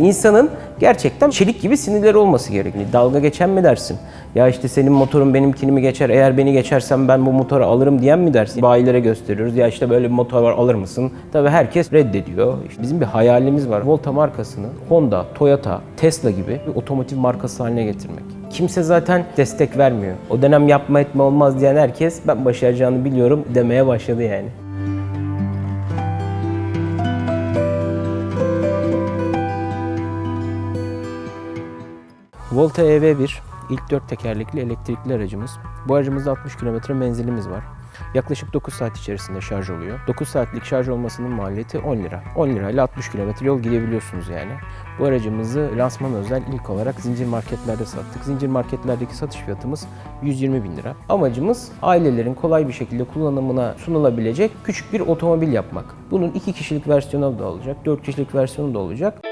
İnsanın gerçekten çelik gibi sinirleri olması gerekiyor. Dalga geçen mi dersin? Ya işte senin motorun benimkini mi geçer? Eğer beni geçersem ben bu motoru alırım diyen mi dersin? Bayilere gösteriyoruz. Ya işte böyle bir motor var alır mısın? Tabii herkes reddediyor. İşte bizim bir hayalimiz var. Volta markasını Honda, Toyota, Tesla gibi bir otomotiv markası haline getirmek. Kimse zaten destek vermiyor. O dönem yapma etme olmaz diyen herkes ben başaracağını biliyorum demeye başladı yani. Volta EV1 ilk 4 tekerlekli elektrikli aracımız. Bu aracımızda 60 km menzilimiz var. Yaklaşık 9 saat içerisinde şarj oluyor. 9 saatlik şarj olmasının maliyeti 10 lira. 10 lirayla 60 km yol gidebiliyorsunuz yani. Bu aracımızı lansman özel ilk olarak zincir marketlerde sattık. Zincir marketlerdeki satış fiyatımız 120 bin lira. Amacımız ailelerin kolay bir şekilde kullanımına sunulabilecek küçük bir otomobil yapmak. Bunun 2 kişilik versiyonu da olacak, 4 kişilik versiyonu da olacak.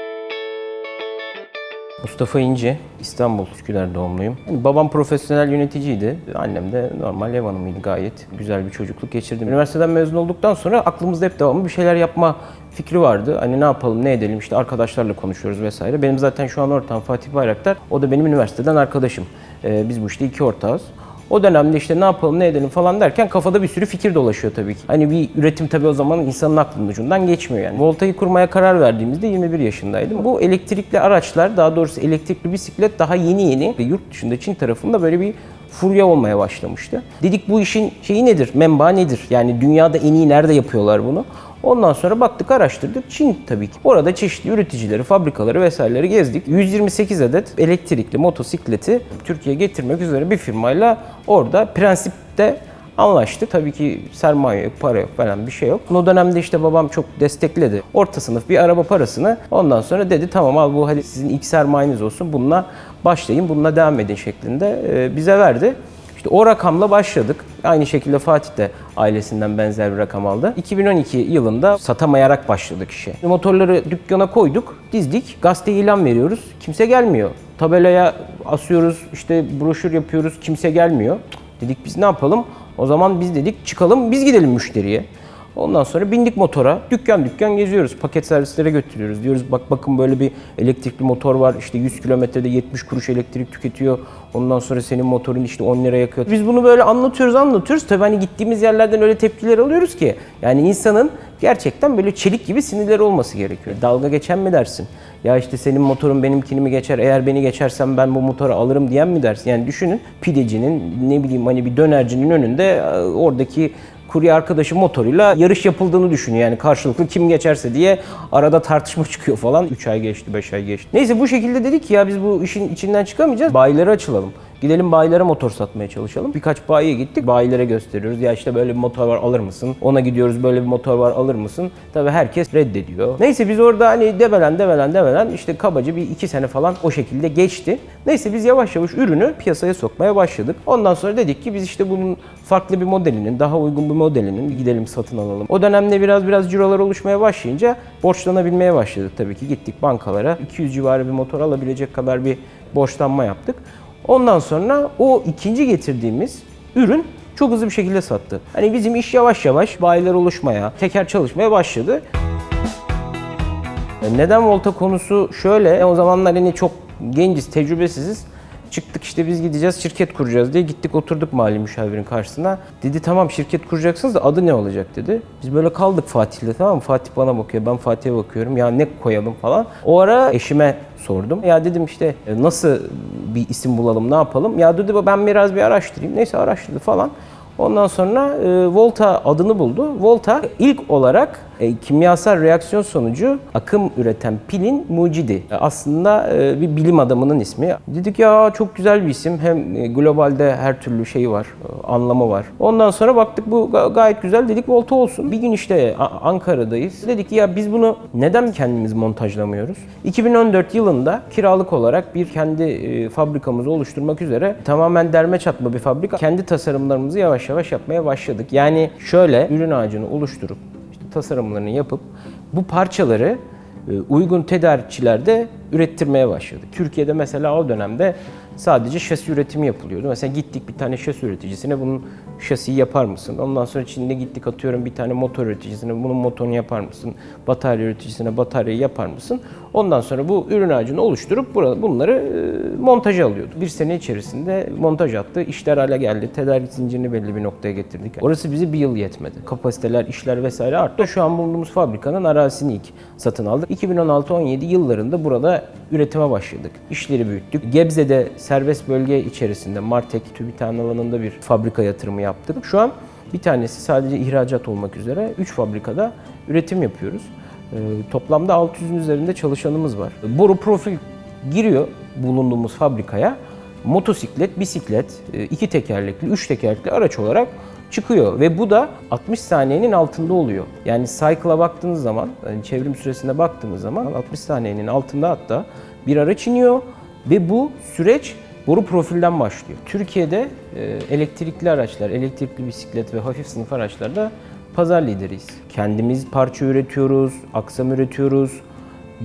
Mustafa İnci, İstanbul Üsküdar doğumluyum. Yani babam profesyonel yöneticiydi. Annem de normal ev hanımıydı gayet. Güzel bir çocukluk geçirdim. Üniversiteden mezun olduktan sonra aklımızda hep devamlı bir şeyler yapma fikri vardı. Hani ne yapalım, ne edelim işte arkadaşlarla konuşuyoruz vesaire. Benim zaten şu an ortağım Fatih Bayraktar. O da benim üniversiteden arkadaşım. Ee, biz bu işte iki ortağız. O dönemde işte ne yapalım ne edelim falan derken kafada bir sürü fikir dolaşıyor tabii ki. Hani bir üretim tabii o zaman insanın aklının ucundan geçmiyor yani. Volta'yı kurmaya karar verdiğimizde 21 yaşındaydım. Bu elektrikli araçlar daha doğrusu elektrikli bisiklet daha yeni yeni yurt dışında Çin tarafında böyle bir furya olmaya başlamıştı. Dedik bu işin şeyi nedir? Menba nedir? Yani dünyada en iyi nerede yapıyorlar bunu? Ondan sonra baktık araştırdık. Çin tabii ki. Orada çeşitli üreticileri, fabrikaları vesaireleri gezdik. 128 adet elektrikli motosikleti Türkiye'ye getirmek üzere bir firmayla orada prensipte anlaştık. Tabii ki sermaye yok, para yok falan bir şey yok. O dönemde işte babam çok destekledi. Orta sınıf bir araba parasını. Ondan sonra dedi tamam al bu hadi sizin ilk sermayeniz olsun. Bununla başlayın, bununla devam edin şeklinde e, bize verdi. İşte o rakamla başladık. Aynı şekilde Fatih de ailesinden benzer bir rakam aldı. 2012 yılında satamayarak başladık işe. Motorları dükkana koyduk, dizdik. Gazete ilan veriyoruz. Kimse gelmiyor. Tabelaya asıyoruz, işte broşür yapıyoruz. Kimse gelmiyor. Dedik biz ne yapalım? O zaman biz dedik çıkalım biz gidelim müşteriye. Ondan sonra bindik motora. Dükkan dükkan geziyoruz. Paket servislere götürüyoruz. Diyoruz bak bakın böyle bir elektrikli motor var. İşte 100 kilometrede 70 kuruş elektrik tüketiyor. Ondan sonra senin motorun işte 10 lira yakıyor. Biz bunu böyle anlatıyoruz anlatıyoruz. Tabii hani gittiğimiz yerlerden öyle tepkiler alıyoruz ki. Yani insanın gerçekten böyle çelik gibi sinirleri olması gerekiyor. Dalga geçen mi dersin? Ya işte senin motorun benimkini mi geçer? Eğer beni geçersem ben bu motoru alırım diyen mi dersin? Yani düşünün pidecinin ne bileyim hani bir dönercinin önünde e, oradaki kurye arkadaşı motoruyla yarış yapıldığını düşünüyor. Yani karşılıklı kim geçerse diye arada tartışma çıkıyor falan. 3 ay geçti, 5 ay geçti. Neyse bu şekilde dedik ki ya biz bu işin içinden çıkamayacağız. Bayilere açılalım. Gidelim bayilere motor satmaya çalışalım. Birkaç bayiye gittik. Bayilere gösteriyoruz. Ya işte böyle bir motor var alır mısın? Ona gidiyoruz böyle bir motor var alır mısın? Tabii herkes reddediyor. Neyse biz orada hani develen develen develen işte kabaca bir iki sene falan o şekilde geçti. Neyse biz yavaş yavaş ürünü piyasaya sokmaya başladık. Ondan sonra dedik ki biz işte bunun farklı bir modelinin, daha uygun bir modelinin gidelim satın alalım. O dönemde biraz biraz cirolar oluşmaya başlayınca borçlanabilmeye başladık tabii ki. Gittik bankalara 200 civarı bir motor alabilecek kadar bir borçlanma yaptık. Ondan sonra o ikinci getirdiğimiz ürün çok hızlı bir şekilde sattı. Hani bizim iş yavaş yavaş bayiler oluşmaya, teker çalışmaya başladı. E, Neden Volta konusu şöyle, e, o zamanlar hani çok genciz, tecrübesiziz. Çıktık işte biz gideceğiz, şirket kuracağız diye gittik oturduk mali müşavirin karşısına. Dedi tamam şirket kuracaksınız da adı ne olacak dedi. Biz böyle kaldık Fatih'le tamam mı? Fatih bana bakıyor, ben Fatih'e bakıyorum. Ya ne koyalım falan. O ara eşime sordum. Ya dedim işte e, nasıl bir isim bulalım, ne yapalım? Ya dedi ben biraz bir araştırayım. Neyse araştırdı falan. Ondan sonra e, Volta adını buldu. Volta ilk olarak e, kimyasal reaksiyon sonucu akım üreten pilin mucidi. E, aslında e, bir bilim adamının ismi. Dedik ya çok güzel bir isim. Hem e, globalde her türlü şeyi var, e, anlamı var. Ondan sonra baktık bu ga- gayet güzel dedik Volta olsun. Bir gün işte Ankara'dayız. Dedik ya biz bunu neden kendimiz montajlamıyoruz? 2014 yılında kiralık olarak bir kendi e, fabrikamızı oluşturmak üzere tamamen derme çatma bir fabrika. Kendi tasarımlarımızı yavaş yavaş yapmaya başladık. Yani şöyle ürün ağacını oluşturup işte tasarımlarını yapıp bu parçaları e, uygun tedarikçilerde ürettirmeye başladık. Türkiye'de mesela o dönemde sadece şasi üretimi yapılıyordu. Mesela gittik bir tane şasi üreticisine bunun şasiyi yapar mısın? Ondan sonra Çin'de gittik atıyorum bir tane motor üreticisine bunun motorunu yapar mısın? Batarya üreticisine bataryayı yapar mısın? Ondan sonra bu ürün ağacını oluşturup bunları e, montaja alıyordu. Bir sene içerisinde montaj attı. İşler hale geldi. Tedarik zincirini belli bir noktaya getirdik. Orası bize bir yıl yetmedi. Kapasiteler, işler vesaire arttı. Şu an bulunduğumuz fabrikanın arazisini ilk satın aldık. 2016-17 yıllarında burada üretime başladık. İşleri büyüttük. Gebze'de serbest bölge içerisinde Martek TÜBİTAK alanında bir fabrika yatırımı yaptık. Şu an bir tanesi sadece ihracat olmak üzere 3 fabrikada üretim yapıyoruz. Ee, toplamda 600'ün üzerinde çalışanımız var. Boru profil giriyor bulunduğumuz fabrikaya. Motosiklet, bisiklet, e, iki tekerlekli, üç tekerlekli araç olarak çıkıyor ve bu da 60 saniyenin altında oluyor. Yani cycle'a baktığınız zaman, yani çevrim süresine baktığınız zaman 60 saniyenin altında hatta bir araç iniyor ve bu süreç boru profilden başlıyor. Türkiye'de e, elektrikli araçlar, elektrikli bisiklet ve hafif sınıf araçlarda pazar lideriyiz. Kendimiz parça üretiyoruz, aksam üretiyoruz,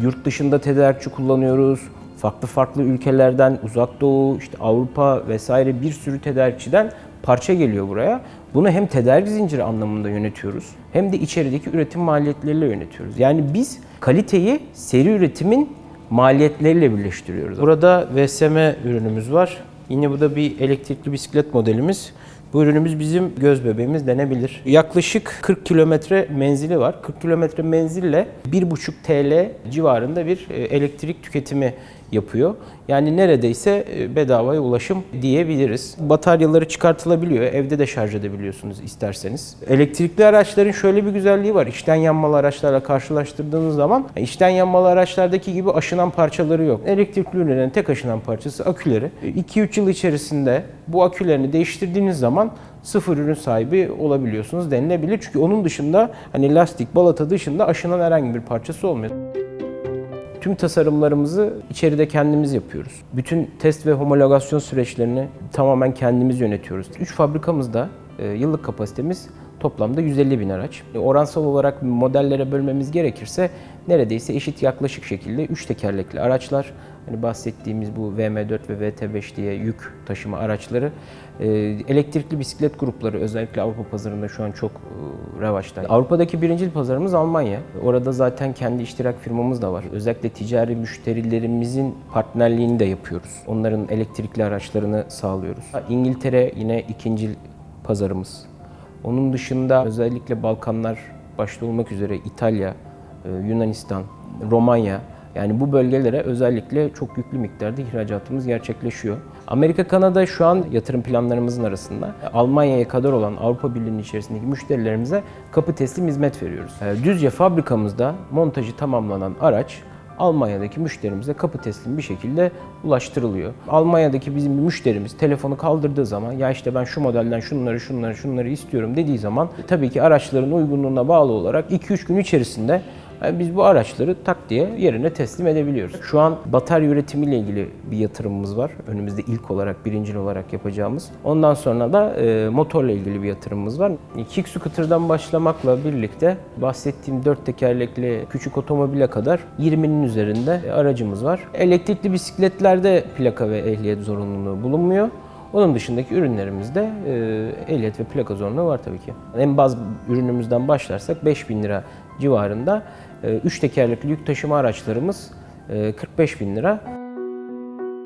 yurt dışında tedarikçi kullanıyoruz. Farklı farklı ülkelerden, uzak doğu, işte Avrupa vesaire bir sürü tedarikçiden parça geliyor buraya. Bunu hem tedarik zinciri anlamında yönetiyoruz hem de içerideki üretim maliyetleriyle yönetiyoruz. Yani biz kaliteyi seri üretimin maliyetleriyle birleştiriyoruz. Burada VSM ürünümüz var. Yine bu da bir elektrikli bisiklet modelimiz. Bu ürünümüz bizim göz bebeğimiz denebilir. Yaklaşık 40 kilometre menzili var. 40 kilometre menzille 1,5 TL civarında bir e, elektrik tüketimi yapıyor. Yani neredeyse e, bedavaya ulaşım diyebiliriz. Bataryaları çıkartılabiliyor. Evde de şarj edebiliyorsunuz isterseniz. Elektrikli araçların şöyle bir güzelliği var. İçten yanmalı araçlarla karşılaştırdığınız zaman içten yanmalı araçlardaki gibi aşınan parçaları yok. Elektrikli ürünlerin tek aşınan parçası aküleri. 2-3 yıl içerisinde bu akülerini değiştirdiğiniz zaman sıfır ürün sahibi olabiliyorsunuz denilebilir. Çünkü onun dışında hani lastik, balata dışında aşınan herhangi bir parçası olmuyor. Tüm tasarımlarımızı içeride kendimiz yapıyoruz. Bütün test ve homologasyon süreçlerini tamamen kendimiz yönetiyoruz. 3 fabrikamızda e, yıllık kapasitemiz toplamda 150 bin araç. E, Oransal olarak modellere bölmemiz gerekirse neredeyse eşit yaklaşık şekilde 3 tekerlekli araçlar, hani bahsettiğimiz bu VM4 ve VT5 diye yük taşıma araçları, e, elektrikli bisiklet grupları özellikle Avrupa pazarında şu an çok e, revaçta. Avrupa'daki birincil pazarımız Almanya. Orada zaten kendi iştirak firmamız da var. Özellikle ticari müşterilerimizin partnerliğini de yapıyoruz. Onların elektrikli araçlarını sağlıyoruz. İngiltere yine ikincil pazarımız. Onun dışında özellikle Balkanlar başta olmak üzere İtalya, e, Yunanistan, Romanya yani bu bölgelere özellikle çok yüklü miktarda ihracatımız gerçekleşiyor. Amerika, Kanada şu an yatırım planlarımızın arasında. Almanya'ya kadar olan Avrupa Birliği'nin içerisindeki müşterilerimize kapı teslim hizmet veriyoruz. E, Düzce fabrikamızda montajı tamamlanan araç Almanya'daki müşterimize kapı teslim bir şekilde ulaştırılıyor. Almanya'daki bizim bir müşterimiz telefonu kaldırdığı zaman ya işte ben şu modelden şunları şunları şunları istiyorum dediği zaman tabii ki araçların uygunluğuna bağlı olarak 2-3 gün içerisinde yani biz bu araçları tak diye yerine teslim edebiliyoruz. Şu an batarya üretimiyle ilgili bir yatırımımız var. Önümüzde ilk olarak, birincil olarak yapacağımız. Ondan sonra da e, motorla ilgili bir yatırımımız var. Kick Scooter'dan başlamakla birlikte bahsettiğim dört tekerlekli küçük otomobile kadar 20'nin üzerinde aracımız var. Elektrikli bisikletlerde plaka ve ehliyet zorunluluğu bulunmuyor. Onun dışındaki ürünlerimizde e, ehliyet ve plaka zorunluluğu var tabii ki. En baz ürünümüzden başlarsak 5000 lira civarında 3 tekerlekli yük taşıma araçlarımız e, 45 bin lira.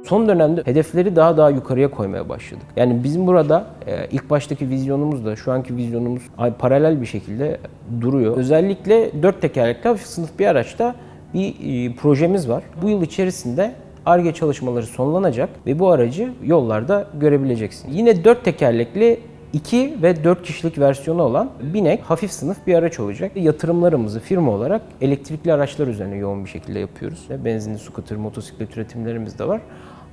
Son dönemde hedefleri daha daha yukarıya koymaya başladık. Yani bizim burada e, ilk baştaki vizyonumuz da şu anki vizyonumuz paralel bir şekilde duruyor. Özellikle 4 tekerlekli sınıf bir araçta bir e, projemiz var. Bu yıl içerisinde ARGE çalışmaları sonlanacak ve bu aracı yollarda görebileceksin. Yine 4 tekerlekli 2 ve 4 kişilik versiyonu olan Binek hafif sınıf bir araç olacak. Yatırımlarımızı firma olarak elektrikli araçlar üzerine yoğun bir şekilde yapıyoruz. Benzinli scooter, motosiklet üretimlerimiz de var.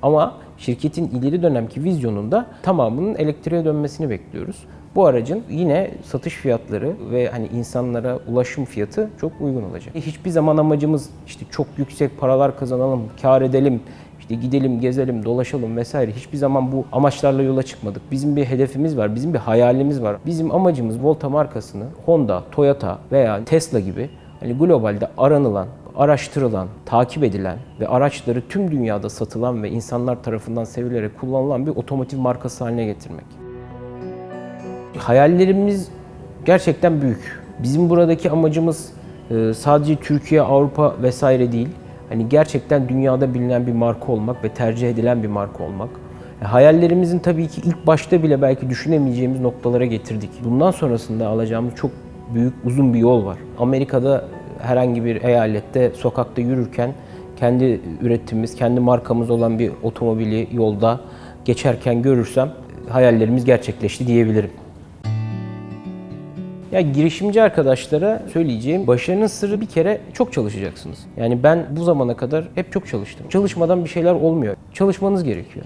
Ama şirketin ileri dönemki vizyonunda tamamının elektriğe dönmesini bekliyoruz. Bu aracın yine satış fiyatları ve hani insanlara ulaşım fiyatı çok uygun olacak. Hiçbir zaman amacımız işte çok yüksek paralar kazanalım, kar edelim, işte gidelim, gezelim, dolaşalım vesaire. Hiçbir zaman bu amaçlarla yola çıkmadık. Bizim bir hedefimiz var, bizim bir hayalimiz var. Bizim amacımız Volta markasını Honda, Toyota veya Tesla gibi hani globalde aranılan, araştırılan, takip edilen ve araçları tüm dünyada satılan ve insanlar tarafından sevilerek kullanılan bir otomotiv markası haline getirmek. Hayallerimiz gerçekten büyük. Bizim buradaki amacımız e, sadece Türkiye, Avrupa vesaire değil. Hani gerçekten dünyada bilinen bir marka olmak ve tercih edilen bir marka olmak. E, Hayallerimizin tabii ki ilk başta bile belki düşünemeyeceğimiz noktalara getirdik. Bundan sonrasında alacağımız çok büyük, uzun bir yol var. Amerika'da herhangi bir eyalette sokakta yürürken kendi üretimimiz, kendi markamız olan bir otomobili yolda geçerken görürsem hayallerimiz gerçekleşti diyebilirim. Ya girişimci arkadaşlara söyleyeceğim başarının sırrı bir kere çok çalışacaksınız. Yani ben bu zamana kadar hep çok çalıştım. Çalışmadan bir şeyler olmuyor. Çalışmanız gerekiyor.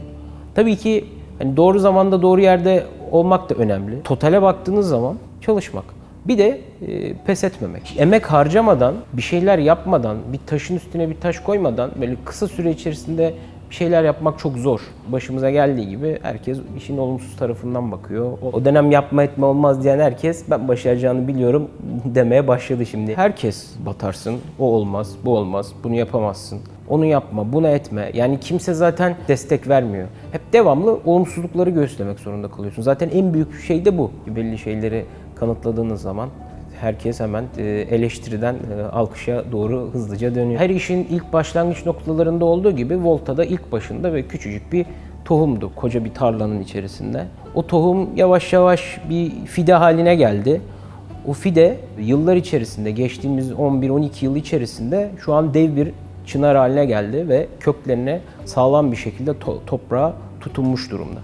Tabii ki hani doğru zamanda doğru yerde olmak da önemli. Totale baktığınız zaman çalışmak. Bir de e, pes etmemek. Emek harcamadan, bir şeyler yapmadan, bir taşın üstüne bir taş koymadan böyle kısa süre içerisinde bir şeyler yapmak çok zor. Başımıza geldiği gibi herkes işin olumsuz tarafından bakıyor. O, dönem yapma etme olmaz diyen herkes ben başaracağını biliyorum demeye başladı şimdi. Herkes batarsın, o olmaz, bu olmaz, bunu yapamazsın. Onu yapma, bunu etme. Yani kimse zaten destek vermiyor. Hep devamlı olumsuzlukları göstermek zorunda kalıyorsun. Zaten en büyük şey de bu. Belli şeyleri kanıtladığınız zaman herkes hemen e, eleştiriden e, alkışa doğru hızlıca dönüyor. Her işin ilk başlangıç noktalarında olduğu gibi Volta'da ilk başında ve küçücük bir tohumdu koca bir tarlanın içerisinde. O tohum yavaş yavaş bir fide haline geldi. O fide yıllar içerisinde geçtiğimiz 11-12 yıl içerisinde şu an dev bir çınar haline geldi ve köklerine sağlam bir şekilde to- toprağa tutunmuş durumda.